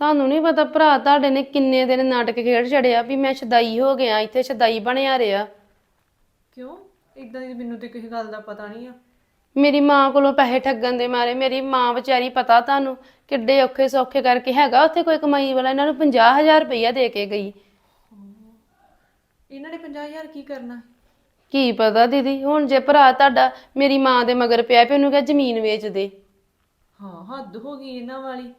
ਤੁਹਾਨੂੰ ਨਹੀਂ ਪਤਾ ਭਰਾ ਤੁਹਾਡੇ ਨੇ ਕਿੰਨੇ ਦਿਨ ਨਾਟਕ ਖੇਡ ਛੜਿਆ ਵੀ ਮੈਂ ਛਦਾਈ ਹੋ ਗਿਆ ਇੱਥੇ ਛਦਾਈ ਬਣਿਆ ਰਿਹਾ। ਕਿਉਂ? ਇਦਾਂ ਦੀ ਮੈਨੂੰ ਤੇ ਕਿਸੇ ਗੱਲ ਦਾ ਪਤਾ ਨਹੀਂ ਆ। ਮੇਰੀ ਮਾਂ ਕੋਲੋਂ ਪੈਸੇ ਠੱਗਣ ਦੇ ਮਾਰੇ ਮੇਰੀ ਮਾਂ ਵਿਚਾਰੀ ਪਤਾ ਤੁਹਾਨੂੰ ਕਿੱਡੇ ਔਖੇ ਸੌਖੇ ਕਰਕੇ ਹੈਗਾ ਉੱਥੇ ਕੋਈ ਕਮਾਈ ਵਾਲਾ ਇਹਨਾਂ ਨੂੰ 50000 ਰੁਪਈਆ ਦੇ ਕੇ ਗਈ। ਇਹਨਾਂ ਨੇ 50000 ਕੀ ਕਰਨਾ? ਕੀ ਪਤਾ ਦੀਦੀ? ਹੁਣ ਜੇ ਭਰਾ ਤੁਹਾਡਾ ਮੇਰੀ ਮਾਂ ਦੇ ਮਗਰ ਪਿਆ ਪਿਆ ਉਹਨੂੰ ਕਿਹਾ ਜ਼ਮੀਨ ਵੇਚ ਦੇ। ਹਾਂ ਹੱਦ ਹੋ ਗਈ ਇਹਨਾਂ ਵਾਲੀ।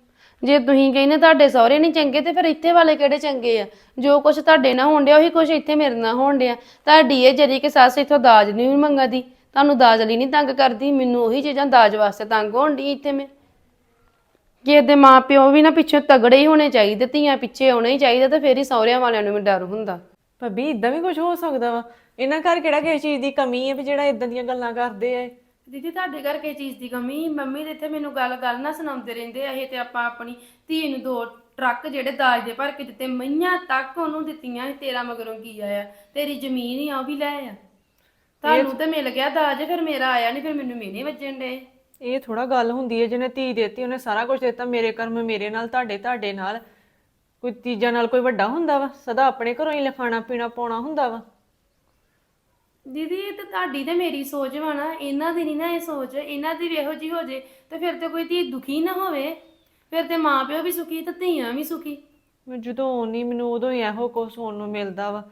ਜੇ ਤੁਸੀਂ ਕਹਿੰਦੇ ਤੁਹਾਡੇ ਸਹੁਰੇ ਨਹੀਂ ਚੰਗੇ ਤੇ ਫਿਰ ਇੱਥੇ ਵਾਲੇ ਕਿਹੜੇ ਚੰਗੇ ਆ? ਜੋ ਕੁਝ ਤੁਹਾਡੇ ਨਾਲ ਹੋਣ ਡਿਆ ਉਹੀ ਕੁਝ ਇੱਥੇ ਮੇਰੇ ਨਾਲ ਹੋਣ ਡਿਆ। ਤੁਹਾਡੀ ਇਹ ਜਰੀ ਕਿ ਸੱਸ ਇੱਥੋਂ ਦਾਜ ਨਹੀਂ ਮੰਗਦੀ। ਤੁਹਾਨੂੰ ਦਾਜ ਲਈ ਨਹੀਂ ਤੰਗ ਕਰਦੀ ਮੈਨੂੰ ਉਹੀ ਚੀਜ਼ਾਂ ਦਾਜ ਵਾਸਤੇ ਤੰਗ ਹੋਣ ਡਈ ਇੱਥੇ ਮੈਂ। ਜੇ ਦੇ ਮਾਂ ਪਿਓ ਵੀ ਨਾ ਪਿੱਛੇ ਤਗੜੇ ਹੀ ਹੋਣੇ ਚਾਹੀਦੇ ਧੀਆਂ ਪਿੱਛੇ ਆਉਣਾ ਹੀ ਚਾਹੀਦਾ ਤੇ ਫੇਰ ਹੀ ਸਹੁਰਿਆਂ ਵਾਲਿਆਂ ਨੂੰ ਵੀ ਡਰ ਹੁੰਦਾ। ਭਾਬੀ ਇਦਾਂ ਵੀ ਕੁਝ ਹੋ ਸਕਦਾ ਵਾ? ਇਹਨਾਂ ਘਰ ਕਿਹੜਾ ਕਿਸੇ ਚੀਜ਼ ਦੀ ਕਮੀ ਹੈ ਵੀ ਜਿਹੜਾ ਇਦਾਂ ਦੀਆਂ ਗੱਲਾਂ ਕਰਦੇ ਆ ਦੀਦੀ ਤੁਹਾਡੇ ਘਰ ਕੀ ਚੀਜ਼ ਦੀ ਕਮੀ? ਮੰਮੀ ਦੇ ਇੱਥੇ ਮੈਨੂੰ ਗੱਲ ਗੱਲ ਨਾ ਸੁਣਾਉਂਦੇ ਰਹਿੰਦੇ ਆ। ਇਹ ਤੇ ਆਪਾਂ ਆਪਣੀ ਧੀ ਨੂੰ ਦੋ ਟਰੱਕ ਜਿਹੜੇ ਦਾਜ ਦੇ ਭਰ ਕੇ ਦਿੱਤੇ ਮਈਆਂ ਤੱਕ ਉਹਨੂੰ ਦਿੱਤੀਆਂ ਸੀ, ਤੇਰਾ ਮਗਰੋਂ ਕੀ ਆਇਆ? ਤੇਰੀ ਜ਼ਮੀਨ ਹੀ ਆ ਉਹ ਵੀ ਲੈ ਆ। ਤੁਹਾਨੂੰ ਤੇ ਮਿਲ ਗਿਆ ਦਾਜ ਫਿਰ ਮੇਰਾ ਆਇਆ ਨਹੀਂ ਫਿਰ ਮੈਨੂੰ ਮਿਹਨੇ ਵੱਜਣ ਡੇ ਇਹ ਥੋੜਾ ਗੱਲ ਹੁੰਦੀ ਹੈ ਜਿਹਨੇ ਧੀ ਦਿੱਤੀ ਉਹਨੇ ਸਾਰਾ ਕੁਝ ਦਿੱਤਾ ਮੇਰੇ ਕਰਮ ਮੇਰੇ ਨਾਲ ਤੁਹਾਡੇ ਤੁਹਾਡੇ ਨਾਲ। ਕੋਈ ਤੀਜਾ ਨਾਲ ਕੋਈ ਵੱਡਾ ਹੁੰਦਾ ਵਾ? ਸਦਾ ਆਪਣੇ ਘਰੋਂ ਹੀ ਲਿਖਾਣਾ ਪੀਣਾ ਪਾਉਣਾ ਹੁੰਦਾ ਵਾ? ਦੀਦੀ, ਇਹ ਤਾਂ ਤੁਹਾਡੀ ਤੇ ਮੇਰੀ ਸੋਚ ਵਾ ਨਾ। ਇਹਨਾਂ ਦੀ ਨਹੀਂ ਨਾ ਇਹ ਸੋਚ। ਇਹਨਾਂ ਦੀ ਵੀ ਇਹੋ ਜੀ ਹੋ ਜੇ, ਤੇ ਫਿਰ ਤੇ ਕੋਈ ਧੀ ਦੁਖੀ ਨਾ ਹੋਵੇ। ਫਿਰ ਤੇ ਮਾਂ ਪਿਓ ਵੀ ਸੁਖੀ ਤੇ ਧੀਆਂ ਵੀ ਸੁਖੀ। ਮੈਂ ਜਦੋਂ ਆਉਣੀ ਮੈਨੂੰ ਉਦੋਂ ਹੀ ਇਹੋ ਕੁਝ ਸੁਣਨ ਨੂੰ ਮਿਲਦਾ ਵਾ।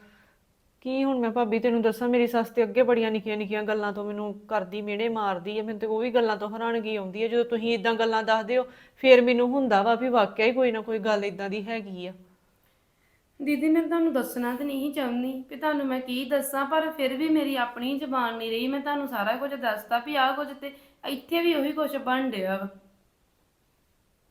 ਕੀ ਹੁਣ ਮੈਂ ਭਾਬੀ ਤੈਨੂੰ ਦੱਸਾਂ, ਮੇਰੀ ਸੱਸ ਤੇ ਅੱਗੇ ਬੜੀਆਂ ਨਿੱਕੀਆਂ ਨਿੱਕੀਆਂ ਗੱਲਾਂ ਤੋਂ ਮੈਨੂੰ ਕਰਦੀ, ਮਿਹਣੇ ਮਾਰਦੀ ਹੈ ਮੈਨੂੰ ਤੇ ਉਹ ਵੀ ਗੱਲਾਂ ਤੋਂ ਹੈਰਾਨਗੀ ਆਉਂਦੀ ਹੈ ਜਦੋਂ ਤੁਸੀਂ ਇਦਾਂ ਗੱਲਾਂ ਦੱਸਦੇ ਹੋ, ਫਿਰ ਮੈਨੂੰ ਹੁੰਦਾ ਵਾ ਵੀ ਵਾਕਿਆ ਹੀ ਕੋਈ ਨਾ ਕੋਈ ਗੱਲ ਇਦਾਂ ਦੀ ਹੈਗੀ ਆ। ਦੀਦੀ ਮੈਂ ਤੁਹਾਨੂੰ ਦੱਸਣਾ ਤੇ ਨਹੀਂ ਚਾਹੁੰਦੀ ਕਿ ਤੁਹਾਨੂੰ ਮੈਂ ਕੀ ਦੱਸਾਂ ਪਰ ਫਿਰ ਵੀ ਮੇਰੀ ਆਪਣੀ ਜ਼ਬਾਨ ਨਹੀਂ ਰਹੀ। ਮੈਂ ਤੁਹਾਨੂੰ ਸਾਰਾ ਕੁਝ ਦੱਸਤਾ ਵੀ ਆਹ ਕੁਝ ਤੇ ਇੱਥੇ ਵੀ ਉਹੀ ਕੁਝ ਬਣ ਡਿਆ ਵਾ।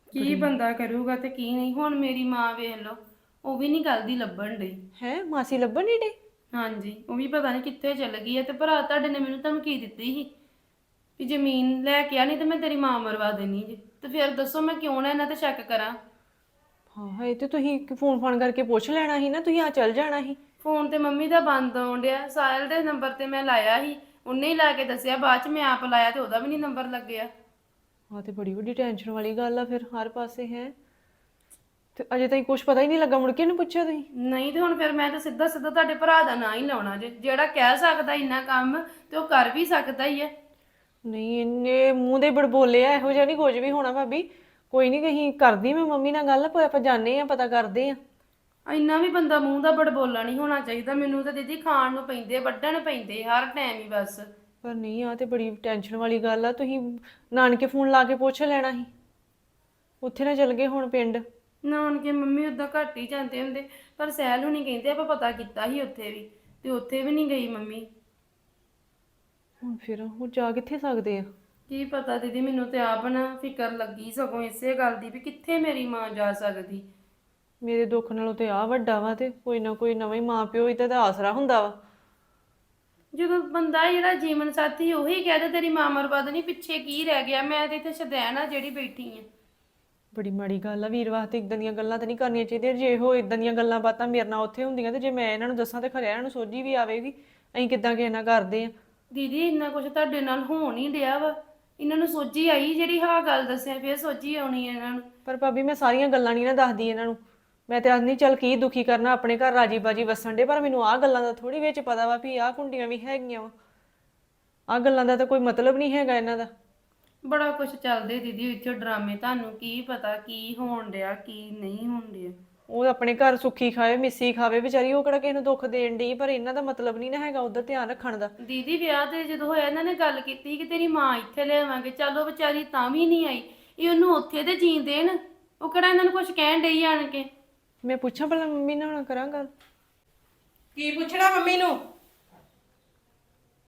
ਕੀ ਬੰਦਾ ਕਰੂਗਾ ਤੇ ਕੀ ਨਹੀਂ? ਹੁਣ ਮੇਰੀ ਮਾਂ ਵੇਖ ਲਓ ਉਹ ਵੀ ਨਹੀਂ ਗੱਲ ਦੀ ਲੱਭਣ ਡਈ। ਹੈ? ਮਾਸੀ ਲੱਭਣ ਨਹੀਂ ਡੇ ਹਾਂਜੀ ਉਹ ਵੀ ਪਤਾ ਨਹੀਂ ਕਿੱਥੇ ਚਲ ਗਈ ਹੈ ਤੇ ਭਰਾ ਤੁਹਾਡੇ ਨੇ ਮੈਨੂੰ ਧਮਕੀ ਦਿੱਤੀ ਸੀ ਵੀ ਜ਼ਮੀਨ ਲੈ ਕੇ ਆ ਨਹੀਂ ਤੇ ਮੈਂ ਤੇਰੀ ਮਾਂ ਮਰਵਾ ਦੇਣੀ ਜੀ। ਤੇ ਫਿਰ ਦੱਸੋ ਮੈਂ ਕਿਉਂ ਨਾ ਇਹਨਾਂ ਤੇ ਸ਼ੱਕ ਕਰਾਂ? ਹਾਂ ਇਹ ਤੇ ਤੁਸੀਂ ਫੋਨ ਫੋਨ ਕਰਕੇ ਪੁੱਛ ਲੈਣਾ ਸੀ ਨਾ ਤੁਸੀਂ ਆ ਚੱਲ ਜਾਣਾ ਸੀ। ਫੋਨ ਤੇ ਮੰਮੀ ਦਾ ਬੰਦ ਆਉਣ ਡਿਆ ਸਾਹਿਲ ਦੇ ਨੰਬਰ ਤੇ ਮੈਂ ਲਾਇਆ ਸੀ ਉਹਨੇ ਹੀ ਲਾ ਕੇ ਦੱਸਿਆ ਬਾਅਦ ਚ ਮੈਂ ਆਪ ਲਾਇਆ ਤੇ ਉਹਦਾ ਵੀ ਨਹੀਂ ਨੰਬਰ ਲੱਗਿਆ। ਹਾਂ ਤੇ ਬੜੀ ਵੱਡੀ ਟੈਨਸ਼ਨ ਵਾਲੀ ਗੱਲ ਆ ਫਿਰ ਹਰ ਪਾਸੇ ਹੈ। ਤੇ ਅਜੇ ਤਾਈਂ ਕੁਝ ਪਤਾ ਹੀ ਨਹੀਂ ਲੱਗਾ ਮੁੜ ਕੇ ਇਹਨੂੰ ਪੁੱਛਿਆ ਤੁਸੀਂ? ਨਹੀਂ ਤੇ ਹੁਣ ਫਿਰ ਮੈਂ ਤਾਂ ਸਿੱਧਾ ਸਿੱਧਾ ਤੁਹਾਡੇ ਭਰਾ ਦਾ ਨਾਂ ਹੀ ਲਾਉਣਾ ਜੇ ਜਿਹੜਾ ਕਹਿ ਸਕਦਾ ਇੰਨਾ ਕੰਮ ਤੇ ਉਹ ਕਰ ਵੀ ਸਕਦਾ ਹੀ ਹੈ। ਨਹੀਂ ਇੰਨੇ ਮੂੰਹ ਦੇ ਬੜਬੋਲੇ ਆ ਇਹੋ ਜਿਹਾ ਨਹੀਂ ਕੁਝ ਵੀ ਹੋਣਾ ਭਾਬੀ। ਕੋਈ ਨਹੀਂ ਕਹੀਂ ਕਰਦੀ ਮੈਂ ਮੰਮੀ ਨਾਲ ਗੱਲ ਆਪਾਂ ਆਪਾਂ ਜਾਣੇ ਆ ਪਤਾ ਕਰਦੇ ਆ। ਇੰਨਾ ਵੀ ਬੰਦਾ ਮੂੰਹ ਦਾ ਬੜਬੋਲਾ ਨਹੀਂ ਹੋਣਾ ਚਾਹੀਦਾ ਮੈਨੂੰ ਤਾਂ ਦੀਦੀ ਖਾਣ ਨੂੰ ਪੈਂਦੇ ਵੱਢਣ ਪੈਂਦੇ ਹਰ ਟਾਈਮ ਹੀ ਬਸ। ਪਰ ਨਹੀਂ ਆ ਤੇ ਬੜੀ ਟੈਨਸ਼ਨ ਵਾਲੀ ਗੱਲ ਆ ਤੁਸੀਂ ਨਾਨਕੇ ਫੋਨ ਲਾ ਕੇ ਪੁੱਛ ਲੈਣਾ ਸੀ। ਉੱਥੇ ਨਾ ਚੱਲ ਗਏ ਹੁਣ ਪਿੰਡ। ਨਾਨਕੇ ਮੰਮੀ ਉਦਾਂ ਘੱਟ ਹੀ ਜਾਂਦੇ ਹੁੰਦੇ ਪਰ ਸਹਿਲ ਹੁਣੀ ਕਹਿੰਦੇ ਆਪਾਂ ਪਤਾ ਕੀਤਾ ਸੀ ਉੱਥੇ ਵੀ ਤੇ ਉੱਥੇ ਵੀ ਨਹੀਂ ਗਈ ਮੰਮੀ। ਹੁਣ ਫਿਰ ਉਹ ਜਾ ਕਿੱਥੇ ਸਕਦੇ ਆ? ਕੀ ਪਤਾ ਦੀਦੀ ਮੈਨੂੰ ਤੇ ਆਪ ਨਾ ਫਿਕਰ ਲੱਗੀ ਸਗੋਂ ਇਸੇ ਗੱਲ ਦੀ ਵੀ ਕਿੱਥੇ ਮੇਰੀ ਮਾਂ ਜਾ ਸਕਦੀ। ਮੇਰੇ ਦੁੱਖ ਨਾਲੋਂ ਤੇ ਆ ਵੱਡਾ ਵਾ ਤੇ ਕੋਈ ਨਾ ਕੋਈ ਨਵਾਂ ਹੀ ਮਾਂ ਪਿਓ ਹੀ ਤਾਂ ਇਹਦਾ ਆਸਰਾ ਹੁੰਦਾ ਵਾ। ਜਦੋਂ ਬੰਦਾ ਜਿਹੜਾ ਜੀਵਨ ਸਾਥੀ ਉਹੀ ਕਹਦੇ ਤੇਰੀ ਮਾਂ ਮਰਬਦ ਨਹੀਂ ਪਿੱਛੇ ਕੀ ਰਹਿ ਗਿਆ ਮੈਂ ਤੇ ਇੱਥੇ ਸ਼ਦੈਨ ਆ ਜਿਹੜੀ ਬੈਠੀ ਆ। ਬੜੀ ਮਾੜੀ ਗੱਲ ਆ ਵੀਰ ਵਾਸਤੇ ਇਦਾਂ ਦੀਆਂ ਗੱਲਾਂ ਤਾਂ ਨਹੀਂ ਕਰਨੀਆਂ ਚਾਹੀਦੀਆਂ। ਜੇ ਉਹ ਇਦਾਂ ਦੀਆਂ ਗੱਲਾਂ ਬਾਤਾਂ ਮੇਰੇ ਨਾਲ ਉੱਥੇ ਹੁੰਦੀਆਂ ਤੇ ਜੇ ਮੈਂ ਇਹਨਾਂ ਨੂੰ ਦੱਸਾਂ ਤੇ ਖਰਿਆ ਇਹਨਾਂ ਨੂੰ ਸੋਝੀ ਵੀ ਆਵੇਗੀ ਅਸੀਂ ਕਿੱਦਾਂ ਕਿਸੇ ਨਾਲ ਕਰਦੇ ਆ। ਦੀਦੀ ਇੰਨਾ ਕੁਝ ਤੁਹਾਡੇ ਨਾਲ ਹੋਣ ਹੀ ਡਿਆ ਵਾ। ਇਹਨਾਂ ਨੂੰ ਸੋਝੀ ਆਈ ਜਿਹੜੀ ਹਾਂ ਗੱਲ ਦੱਸਿਆ ਫਿਰ ਸੋਝੀ ਆਉਣੀ ਹੈ ਇਹਨਾਂ ਨੂੰ। ਪਰ ਭਾਬੀ ਮੈਂ ਸਾਰੀਆਂ ਗੱਲਾਂ ਨਹੀਂ ਨਾ ਦੱਸਦੀ ਇਹਨਾਂ ਨੂੰ। ਮੈਂ ਤੇ ਆਖਦੀ ਚੱਲ ਕੀ ਦੁਖੀ ਕਰਨਾ ਆਪਣੇ ਘਰ ਰਾਜੀ ਬਾਜੀ ਵਸਣ ਦੇ ਪਰ ਮੈਨੂੰ ਆਹ ਗੱਲਾਂ ਦਾ ਥੋੜੀ ਵਿੱਚ ਪਤਾ ਵਾ ਵੀ ਆਹ ਕੁੰਡੀਆਂ ਵੀ ਹੈਗੀਆਂ ਵਾ। ਆਹ ਗੱਲਾਂ ਦਾ ਤਾਂ ਕੋਈ ਮਤਲਬ ਨਹੀਂ ਹੈਗਾ ਇਹਨਾਂ ਦਾ। ਬੜਾ ਕੁਝ ਚੱਲਦੇ ਦੀਦੀ ਇੱਥੇ ਡਰਾਮੇ ਤੁਹਾਨੂੰ ਕੀ ਪਤਾ ਕੀ ਹੋਣ ਡਿਆ ਕੀ ਨਹੀਂ ਹੋਣ ਡਿਆ। ਉਹ ਆਪਣੇ ਘਰ ਸੁੱਖੀ ਖਾਵੇ ਮਿੱਸੀ ਖਾਵੇ ਵਿਚਾਰੀ ਉਹ ਕਿਹੜਾ ਕਿਸੇ ਨੂੰ ਦੁੱਖ ਦੇਣ ਦੀ ਪਰ ਇਹਨਾਂ ਦਾ ਮਤਲਬ ਨਹੀਂ ਨਾ ਹੈਗਾ ਉਧਰ ਧਿਆਨ ਰੱਖਣ ਦਾ। ਦੀਦੀ ਵਿਆਹ ਤੇ ਜਦੋਂ ਹੋਇਆ ਇਹਨਾਂ ਨੇ ਗੱਲ ਕੀਤੀ ਕਿ ਤੇਰੀ ਮਾਂ ਇੱਥੇ ਲਿਆਵਾਂਗੇ ਚਲੋ ਵਿਚਾਰੀ ਤਾਂ ਵੀ ਨਹੀਂ ਆਈ ਇਹ ਉਹਨੂੰ ਉੱਥੇ ਤੇ ਜੀਣ ਦੇਣ ਉਹ ਕਿਹੜਾ ਇਹਨਾਂ ਨੂੰ ਕੁਝ ਕਹਿਣ ਡਈ ਆਣ ਕੇ? ਮੈਂ ਪੁੱਛਾਂ ਭਲਾ ਮੰਮੀ ਨਾਲ ਕਰਾਂ ਗੱਲ? ਕੀ ਪੁੱਛਣਾ ਮੰਮੀ ਨੂੰ?